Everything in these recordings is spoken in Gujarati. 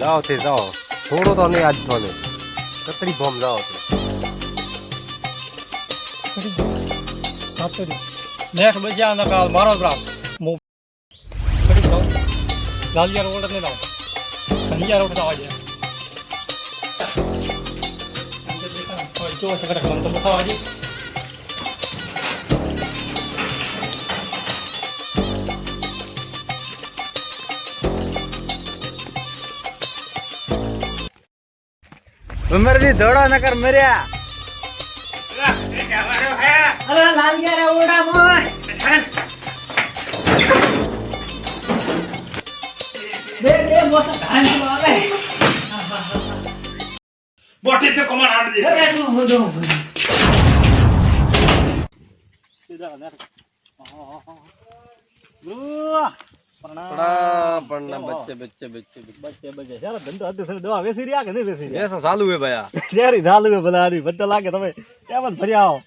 જાઓ તે જાઓ. થોડો તો નહીં આજ તો નહીં કતરી ભોમ જાઓ તે નેક્સ્ટ બજ્યા ના કાલ મારો ગ્રામ મો કરી જાવ લાલિયા રોડ ને લાવ. સંજ્યા રોડ આવા જાય. જો સકડા કલમ તો બતાવા જી ઉમરજી દોડો નકર મર્યા. અરે લાલ ગયા રે ઓરડા મોય? બે બે મોસમ ધાન આવે. બોટી તો કમર આડ દે અરે તું હોદો પણ ના બચ્ચે બચ્ચે બચ્ચે બચ્ચે. બચ્ચે સારા ધંધો હતી સર દવા વેસી રહ્યા કે નહીં વેસી તો ચાલુ હે ભાઈ શેરી ચાલુ હે ભલા આની બધા લાગે તમે કેમ ફરી આવો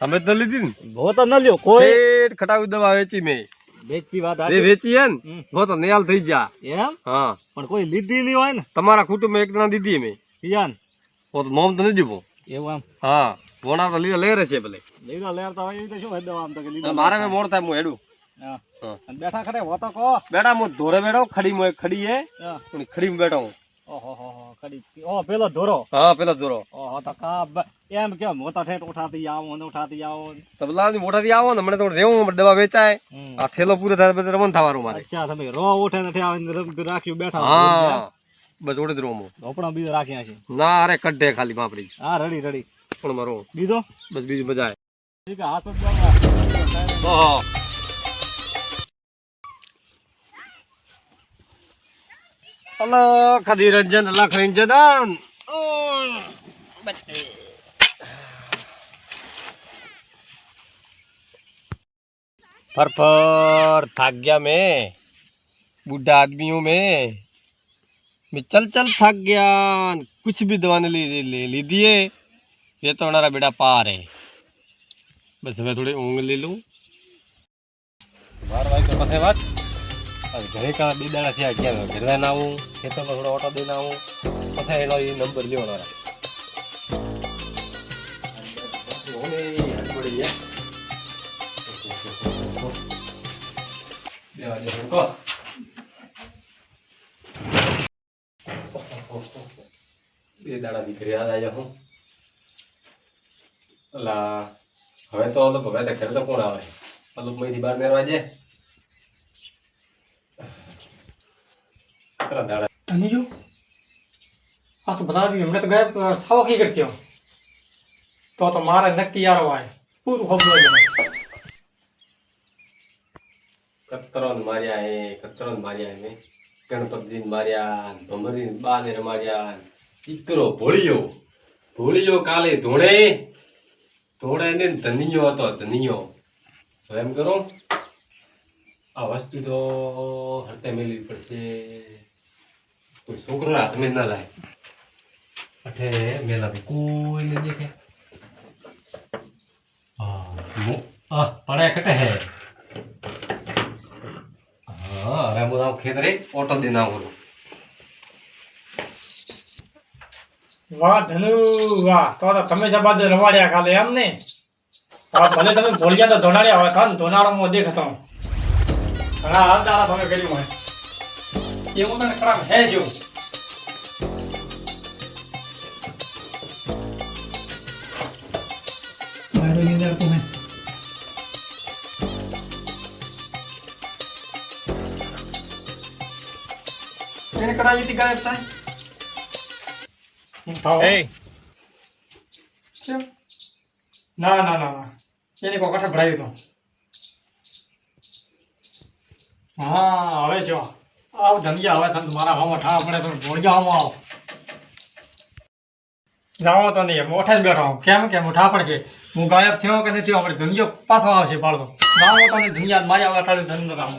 અમે તો લીધી ને? ભો તો ન લ્યો કોઈ ખટાવી દવા વેચી મેં. વેચી વાત આજી. વેચી હે ને. વો તો નિયાલ થઈ જા. એમ? હા. પણ કોઈ લીધી નહીં હોય ને? તમારા કુટુંબ એક જણા દીધી મેં. પિયાન હો તો નોમ તો દીધું. એવું આમ હા. ભોણા તો લીધા લઈ રહેશે ભલે. લીધા લેરતા હોય એવી તો શું દવા આમ તો કે લીધા મારે મેં મોડ થાય હું હેડું. બેઠા ખરે હોતો કો બેટા હું ધોરે બેઠો ખડી માં એક ખડી હે. હા. ખડી બેઠો હું. ઓહો હો હો કડી ઓ પેલો ધોરો. હા પેલો ધોરો. ઓહો તો કા એમ કે મોટા ઠેઠ ઉઠાતી આવો ને ઉઠાતી આવો. તબલા ની મોટાથી આવો ને મને તો રેવું દવા વેચાય. આ થેલો પૂરો થાય પછી રમણ થવાનું મારે. અચ્છા તમે રો ઉઠે નથી રમ- રાખ્યું બેઠા હા. બસ ઓડે જ રોમો ઢોપણા બીજો રાખ્યા છે. ના અરે કઢે ખાલી માપડી હા રડી રડી. પણ મારો બીજો? બસ બીજું મજા ઠીક હાથ જ દવા. આવે અલખ ખદી રંજન અલખ રંજન फर फर थक गया मैं बूढ़ा आदमी हूँ मैं मैं चल चल थक गया कुछ भी दवा ले ले, ले ली दिए ये तो हमारा बेटा पार है बस मैं थोड़ी ऊँग ले लूँ બાર વાગે પછી વાત હવે ઘરે કા બે દાડા થયા ગયા ઘરે ના આવું, ખેતરમાં થોડો ઓટો દઈને આવું, પછી એનો એ નંબર લેવાનો બે દાડા દીકરી યાદ આવ્યા હું. અલા, હવે તો હવે તો ઘરે તો કોણ આવે? મતલબમાંથી બહાર મેળવા જાય? કેટલા દાડા. ધનીજો આ તો બધા બી હમણાં તો ગાયબ સાવ કી કરતી હો તો તો મારે નક્કી યાર હોય. પૂરું ખબર કતરોન માર્યા એ કતરોન માર્યા મેં ગણપતિને માર્યા ભમરી બાને રમાડ્યા દીકરો ભોળિયો. ભોળિયો કાલે ધોળે. ધોળે ને ધનિયો હતો ધનિયો. એમ કરો આ વસ્તુ તો હરતે મેળવી પડશે. કોઈ છોકરો હાથમાં ના લાય. અઠે મેલા કોઈ નહીં દેખે. હા મુ- આ પડે કટે હે. હા હવે હું આમ ખેતરે ઓટો દઈને આવું વાહ ધનુ વાહ. તો તો તમે જબાદ રમાડ્યા કાલે એમ ને? ભલે તમે ભોળિયા તો ધોનાડ્યા હોય કાન મો દેખતો? ઘણા હાથ દાડા તમે કર્યું હોય. એવું તને ખરાબ હે જો મારો નિંદર તું હે એને કડાઈ ગાયબ થાય કેમ? ના ના ના ના એને કોઈ કઠે ભરાયું તો હા હવે જો આવ ધનિયા હવે તમે મારા હામાં ઠા પડે તમે ભોળિયામાં આવો. જાઓ તો નહીં મોઠા જ બેઠો કેમ કેમ હું ઠા પડશે હું ગાયબ થયો કે નથી થયો આપણે ધનિયો પાછો આવશે પાડતો જાઓ તો નહીં ધનિયા મારી આવે અઠાડું ધન કામ.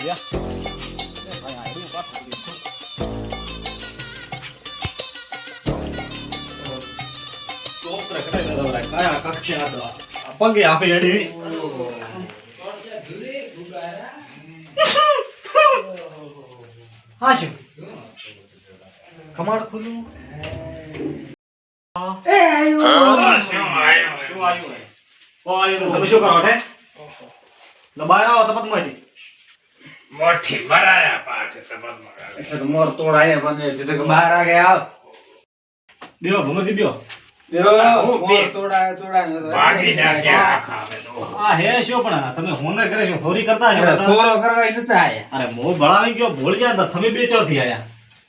ગયા. દવરાય કયા કક્ષે આ દવા પગે આપે એડી હા શું? કમાડ ખુલ્લું એ આયો શું આયો શું આયો ઓ આયો તમે શું બહાર આ ગયા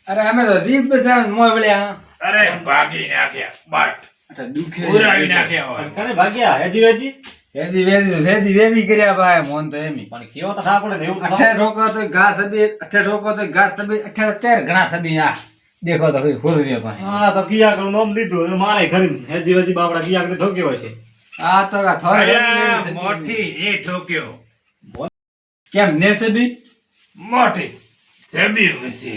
અરે અમે તો દીપ બસાવ મોય વળ્યા. અરે ભાગી નાખ્યા બટ. અરે દુખે. ઉરાવી નાખ્યા કને ભાગ્યા? હેજી વેજી? વેદી વેદી વેદી વેદી કર્યા ભાઈ મોન તો એમી. પણ કેવો તો થા એવું અઠે રોકો તો ઘા સબી અઠે રોકો તો ઘા સબી અઠે તેર ઘણા સબી આ. દેખો તો ખોલી દે પાસે હા તો કિયા કરું નામ લીધું મારે ખરી હેજી હજી બાપડા કિયા કરે ઠોક્યો હોય છે આ તો આ થોર મોટી એ ઠોક્યો. કેમ ને સબી મોટી સબી હશે.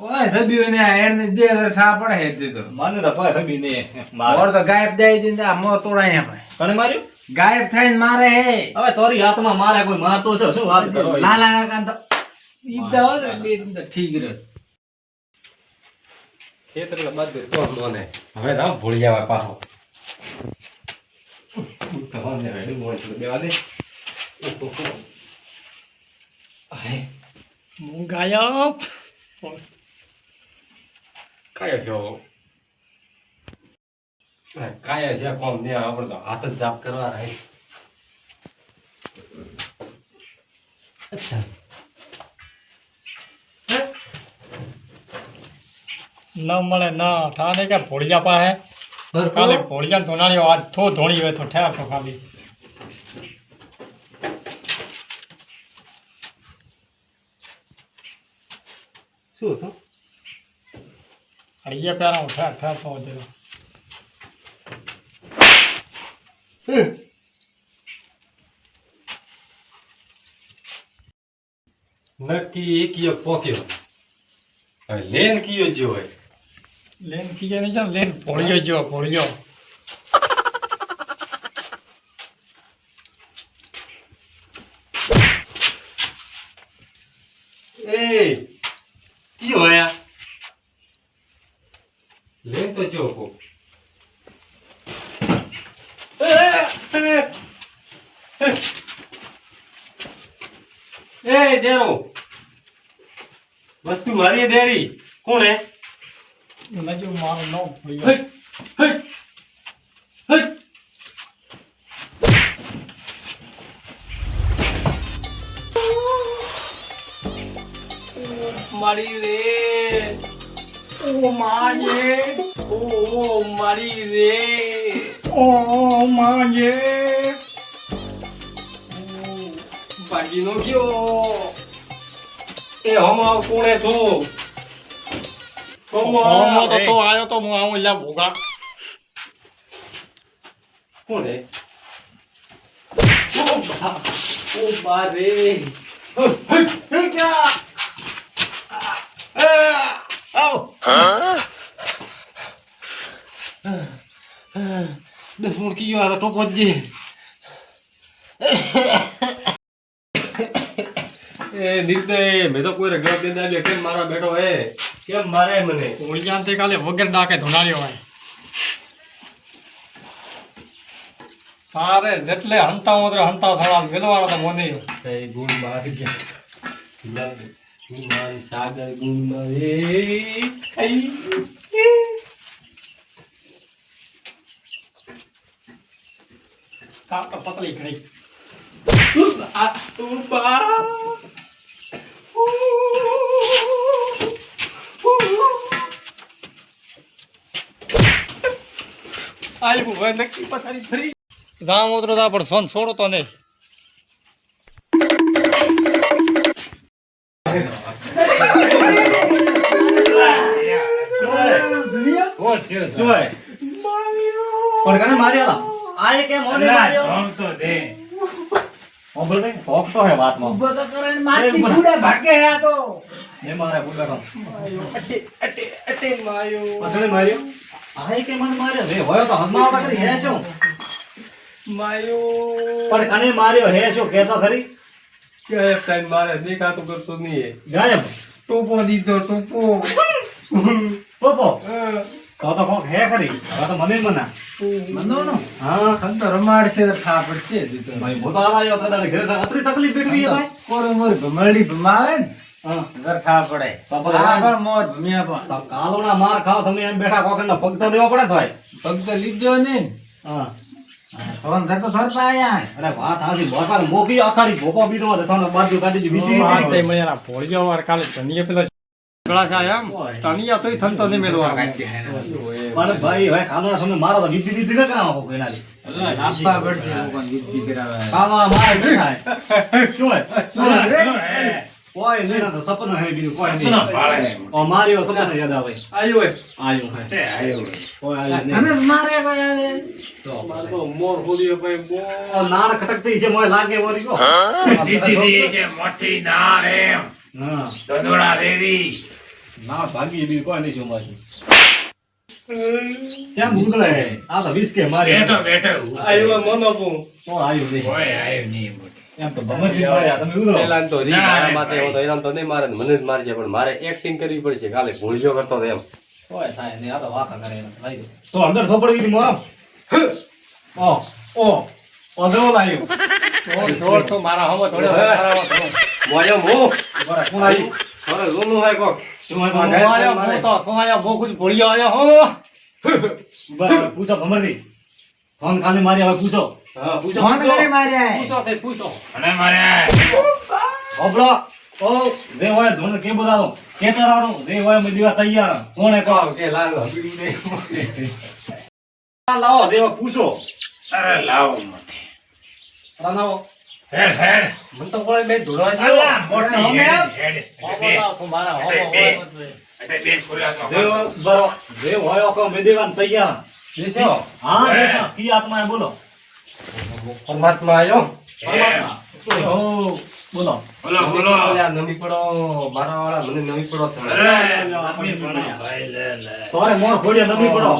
કોઈ સબી ને એને દે ઠા પડે હે દીધો. મને તો પાય થબી ને મોર. તો ગાયબ જાય દીને આ મોર તોડાય ભાઈ કને માર્યું? ગાયબ થઈને મારે હે. હવે તારી હાથમાં મારે કોઈ મારતો છે? શું વાત કરો? લાલા કાન તો ઈદા હોય ને બે તો ઠીક રહે. ખેતર બધું તો મને. હવે રામ ભૂલી જવા વેડું મોય થોડું દેવા દે. અરે. હું ગાયબ કાયો થયો કાયા છે કોમ ને આપણે તો હાથ જ જાપ કરવા રહે અચ્છા. ન મળે ન ઠાને કે ભોળિયા પાસે? કાલે ભોળિયા ધોનાળીઓ આજ થો ધોણી હોય તો ઠેર તો ખાલી. શું હતું? હળીએ પેરા હું ઠેર ઠેર તો નક્કી એકીયો પોક્યો? લેન કયો જોય? લેન કીએ નહીં છે ને લેન ભોળિયો જો ભોળિયો એ કીયો હોય લેન તો જો કો એ દેરો વસ્તુ મારી દેરી કોણ હે નજુ મારો નો ભોળિયો હટ હટ હટ મારી રે ઓ માયે ઓ મારી રે ઓ માયે ભાગી નો ગયો એ હમ કોણે તો હોમો તો તો આયો તો હું આવું એટલે ભોગા કોણે ઓ બા ઓ બા રે દસ મુડકી ગયો આ તો ટોકો જ એ નિર્દય મેં તો કોઈ રગડા દે દાલ્યો કેમ મારા બેટો હે કેમ મારે મને? ભોળિયા તે કાલે વગર ડાકે ધોડાળ્યો હોય. તારે જેટલે હંતા ઉતરે હંતા થવા વેલવાળા તો મોની. એ ગુણ મારી ગયા. ગુણ મારી સાગર ગુણ મારી. કઈ તાર તો પતલી ઘણી આ ઉબા આવ્યું હવે નક્કી પથારી ફરી રામ ઉતરો તા પણ સોન છોડો તો નહીં. પણ કને માર્યો આ એ કેમ મોને માર્યો. ધોમ તો દે ઓ દે ફોક તો હે વાતમાં. ઊભો તો કરે મારતી બુડા ભાગે હે તો. એ મારે બોલ અટે અટે અટે માર્યો. પસંદ માર્યો? આ એ કે મને માર્યો? રે હોય તો હદમાં આવતા કરી હે શું માયો પણ કને માર્યો? હે શું કેતો ખરી. કે ટાઈમ મારે દેખાતું કરતું નહીં ગાયબ. ટોપો દીધો ટોપો. પોપો કહો તો કોક હે ખરી. હવે તો મને જ મના. મનોનો? હા. ખન તો રમાડશે તો ઠા પડશે દીધો ભાઈ મોટા આવ્યો તો ઘરે તો અતરી તકલીફ બેઠવી ભાઈ. કોરો મોર ભમરડી ભમાવે ને? પડે. આ કાલોના માર ખાવ તમે એમ બેઠા કોકરના પગ તો લેવો પડે ભાઈ. પગ તો લીધો ને. હા. ફોન થતો ફરતા આયા. અરે વાત હાજી બોપા મોકી આખાડી ભોકો બીજો હતો થોનો બાજુ કાઢી દીધી આ બીજી તે મળ્યા ના ભોળિયો વાર કાલે પેલા ગળા છે એમ. તણિયા તોય થનતો નહીં મેલવા પણ ભાઈ હવે કાલોના મારો તો વિધિ વિધિ ન કરાવો કોઈ એનાથી. આપવા પડશે લોકોને વિધિ કરાવે. કાલોના મારે નહીં થાય. શું શું રે? કોઈ નહીં તો સપનું હે બીજું કોઈ નહીં ના પાડે ઓ મારી સપનું યાદ આવે આયુ હે આયું હે આયો કોઈ આયું નહીં ધનુષ મારે કોઈ આવે મારે તો મોર હોલીઓ ભાઈ બો ઓ નાળ ખટકતી છે મોય લાગે વળી કો સીધી દી છે મોટી નાર એમ હા દોદોડા દેવી ના ભાગી બી કોઈ નહીં મારી કેમ ઉગલે આ તો વિસ્કે મારી બેઠો મનો પુ કોણ આવ્યું નહીં આયો નહીં મારા ના, માથે ભાઈ. હતો એના તો નહીં મારે ને મને જ મારજે પણ મારે એક્ટિંગ કરવી પડશે કાલે ભૂલજો કરતો એમ. તો અંદર થોપડી ગઈ ઓ ઓ ઓદરો લાવ્યો તો મારા હમો થોડે મોયો મો. બરાબર કોણ આવ્યું? હવે રૂનું હોય કોક. તું મો તો તું મો ખુદ ભોળિયો આયો હો. બરાબર પૂછો ભમરજી. ફોન ખાલી મારી હવે પૂછો. ફોન પૂછો. કરી માર્યા પૂછો તે પૂછો. અને મારે. હોબળો ઓ જે હોય ધોને કે બોલાવો કે તરાડો જે હોય મે દીવા તૈયાર. કોણે કહો? કે લાલ હબીડું નહીં. લાવો દેવા પૂછો. અરે લાવો મોટી રાનાવો હેડ હેડ. મને તો કોણે બે ધોળા અલા મોટી હેડ હેડ. મારા એટલે એટલે બે ખુલાસો જે બરો જે હોય કો મે દીવાન તૈયાર. બેસો. હા દેશો કી આત્મા બોલો. પરમાત્મા આયો? પરમાત્મા. બોલો. બોલો બોલો. નમી પડો મારા વાળા મને નમી પડો તારે મોર ફોડ્યા નમી પડો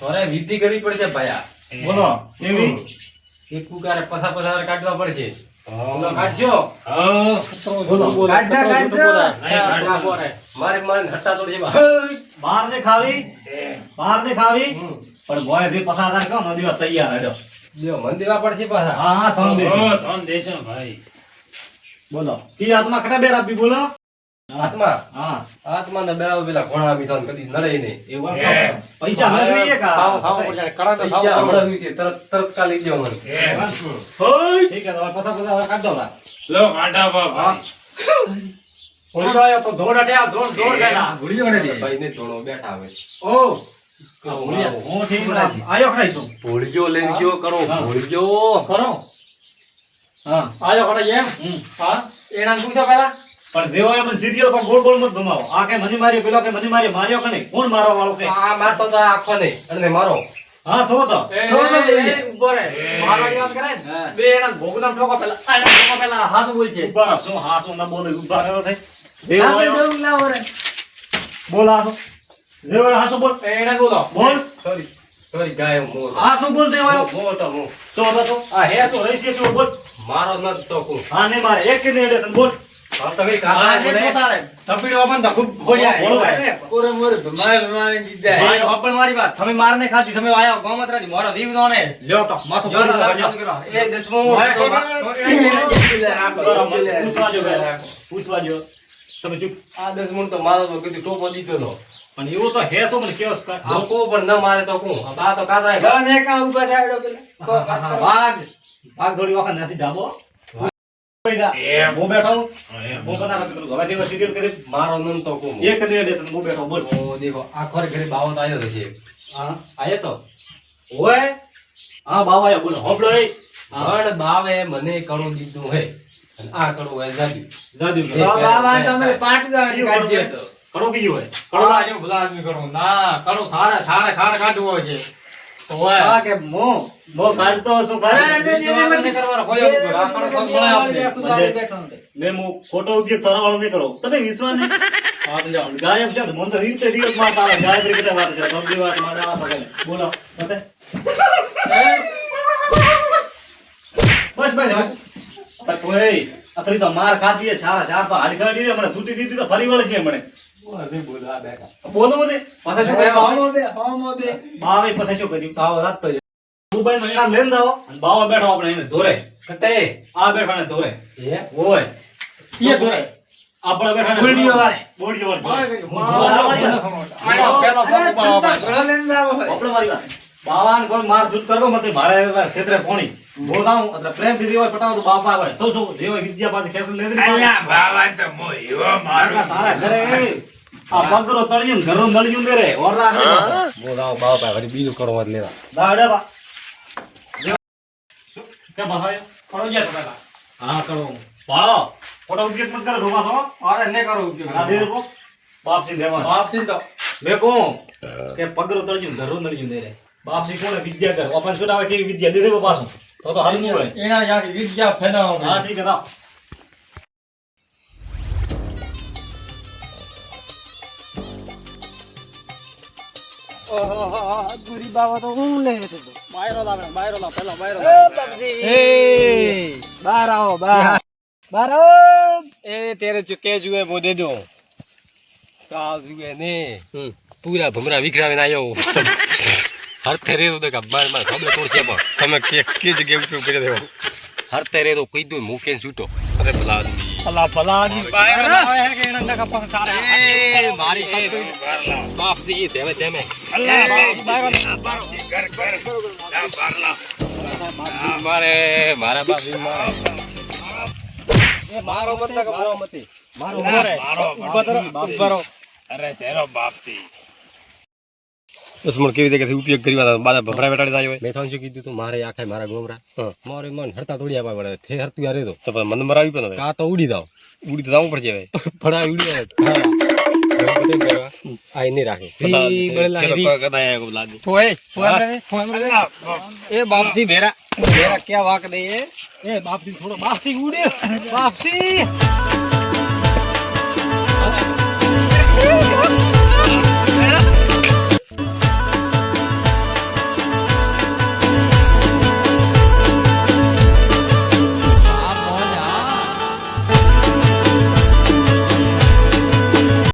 તારે વિધિ કરવી પડશે ભાયા. બોલો કેવી? એક કુકારે પથા પથા કાઢવા પડશે. કાઢજો. બોલો મારે મારે હટ્ટા તોડી બહાર દેખાવી? બહાર દેખાવી? પણ ભોયથી પસાર કહો ને દીવા તૈયાર હેડો. લ્યો, મને દેવા પડશે પાછા. હા હા તમે દેશો. તોન દેશો ભાઈ. બોલો. કી આત્મા કટા બેર આપી બોલો. આત્મા હા. આત્મા ને બેરાવ પેલા ઘોડા આપી તો કદી નડે નહીં. એવું પૈસા ન જોઈએ કા? ખાવ ખાવ પડશે કડા તો પૈસા ખાવ જોઈએ તરત તરત કાલી ગયો મને. હોય ઠીક છે તમે પસા પસા કાઢ દો લા. લો કાઢા બાબા આયો તો ધોડ અઠ્યા ધોડ ધોડ ગયા ભૂલ્યો ને ભાઈ. ને ધોળો બેઠા હવે ઓ. આયો ખાઈ તું? ભૂલજો લઈને ગયો કરો હા. ભૂલજો. હા. આયો ખરો એમ? હા? એના પૂછો પેલા પણ દેવો એમ સિરિયલ પર ગોળ ગોળ મત ભમાવો આ કે મને મારી પેલો કે મને માર્યો માર્યો કે નહીં? કોણ મારવા વાળો કે? આ મારતો તો આખો નહીં. અને મારો. હા થો તો. તો તો એ, જોઈએ. એ, ઊભો રહે. મારવાની વાત કરે બે એના ભોગદામ ઠોકો પેલા ઠોકો પેલા હાચું બોલશે. ઊભા શું હા શું ના બોલે ઊભા રહ્યો થઈ દેવો આયો જવું લાવો રે બોલ એને બોલો. બોલ. સોરી. સોરી ગાય મોર આ બોલ. દેવો આયો? તો હું તો તો આ હે તો રહીશે શું બોલ. મારો ન તો કું હા ને મારે. એક કે નહીં બોલ. હાલ તો કાકા બોલે. પોતારે. પણ તો ખૂબ ભોળિયા. બોલો. ભાઈ. મોર ભમાય ભમાય દીધા ભાઈ, હોપણ મારી વાત. તમે માર ખાધી, તમે આયા. મારો દીવ નો ને. લ્યો તો માથું જો. એ દસમો બા- બરાબર, પૂછવા જો પૂછવા જો. તમે ચૂપ. આ દસમો તો મારો તો કીધું ટોપો દીધો તો. પણ એવો તો હે તો મને કેવો કહું પણ ન મારે તો કું આ બા તો કાતરાય એક આ ઊભા થાયડો પેલા? હા, હા, ભાગ. ભાગ થોડી વખત નથી ડાબો. હું બેઠો હું. હું. હવે કરી મારો નન તો કું એક હું બેઠો બોલ. ઓ દેખો આ ખરે ઘરે બાવત આવ્યો તો છે હા. આયો તો? ઓય હા બાવા બોલો હોબળો એ. પણ બાવે મને કણું દીધું હે. અને આ કણું હોય જાદ્યું જાદુ એ કરો. તો બાબા તમે પાંચ ગાડી કાઢી દો. કરો કીધું હોય. કડો આજે ભલા આદમી કરો. ના, કડો થારે, થારે, ખાડ કાઢવો હોય. છે. ઓય. કે મો મો કાઢતો હશું અરે, કાઢ અરે, મત કરવાનો. કોઈ એવું કરો. આ કડો આપણે. બેઠો લે હું ખોટો ઉપયોગ તારા ન કરો. તને વિશ્વાસ જાઓ. ગાયબ છે તો તો રીતે દિવસમાં તારા ગાયબ રીતે વાત છે તમને વાતમાં આ પકડે બોલો. બસ બસ બસ. અત્યારે તો માર ખાધી છે સારા ચાર તો મને છૂટી દીધી તો ફરી વળે છે મને. બોલો મને પાછા શું કર્યું હોમો બે હોમો બે બાવે પાછા શું કર્યું તાવ રાખતો જ. મોબાઈલમાં લઈને જાઓ. અને બાવા બેઠો આપણે એને ધોરે. કટે. આ બેઠા ને ધોરે. હે ઓય. એ ધોરે. આપણે બેઠા ને બોલડીઓ વાળે. બોલડીઓ વાળે. આનો પેલો પગ ઉપાડવા પડે. ઘોડો લઈને જાવ હોય. આપણે મારી વાત બાવાને કોઈ માર દૂધ કરતો મતે મારે ક્ષેત્રે પોણી. એટલે પ્રેમથી દેવાય પટાવો તો બાપા આવે. તો શું દેવાય વિદ્યા પાસે ખેતર લેદરી પાસે. તો મોયો મારું. તારા ઘરે આ પગરો તળિયું ને ઘરનું નળિયું ને રે ઓર રાખે. બોલાવો બાપ ભાઈ બીજું કરવા જ લેવા. દાડે બા કે ભાઈ ફરજિયાત પેલા. હા કરો પાળો ફોટો ઉપયોગ મત કરે રોમા છો? અરે ને કરો ઉપયોગ. આ દે દો બાપસી દેવા બાપથી તો. મેં કહું કે પગરો તળિયું ને ઘરનું નળિયું ને રે બાપસી કોને વિદ્યા કર? ઓપન શું આવે કેવી વિદ્યા? દે દે પાછું. તો તો હાલ નહીં હોય. એના વિદ્યા ફેલાવો હા ઠીક છે ગુરી બાવા તો હું લે તો બાયરો લાવે બાયરો લાવ પેલા બાયરો એ બગજી એ બાર આવો બાર બાર આવો એ તેરે ચુકે જુએ બો દે દો કાલ જુએ ને પૂરા ભમરા વિખરાવે ના આવ્યો હર તેરે તો દેખા બાર માર ખબર કોણ પણ તમે કે કે ઉપયોગ કરી દેવો હર તેરે તો કહી મૂકે છૂટો. અરે ભલા ભલા ભલા આદમી બાયરો લાવે હે કે એના નકા પાસે સારા એ મારી પાસે બાપ દી ધેમે ધેમે મારે મારા બાપ મારે એ મારો મતલબ કે મારો મતી મારો મોરે મારો અરે શેરો બાપસી દસમણ કેવી રીતે ઉપયોગ કરી વાળા બાદા ભભરા બેટાડી જાય મેં શું કીધું તું? મારે આખા મારા ગોમરા. મારે મન હરતા તોડી આપવા પડે. થે હરતું યાર તો. પણ મન મરાવી પણ કા તો ઉડી દાવ ઉડી તો દાવ પડશે હવે. ફડા ઉડી આવે રાખે. ઈ બળેલા આપણે એ બાપજી ભેરા. ભેરા ક્યાં વાક દે એ? એ થોડો ઉડે. એ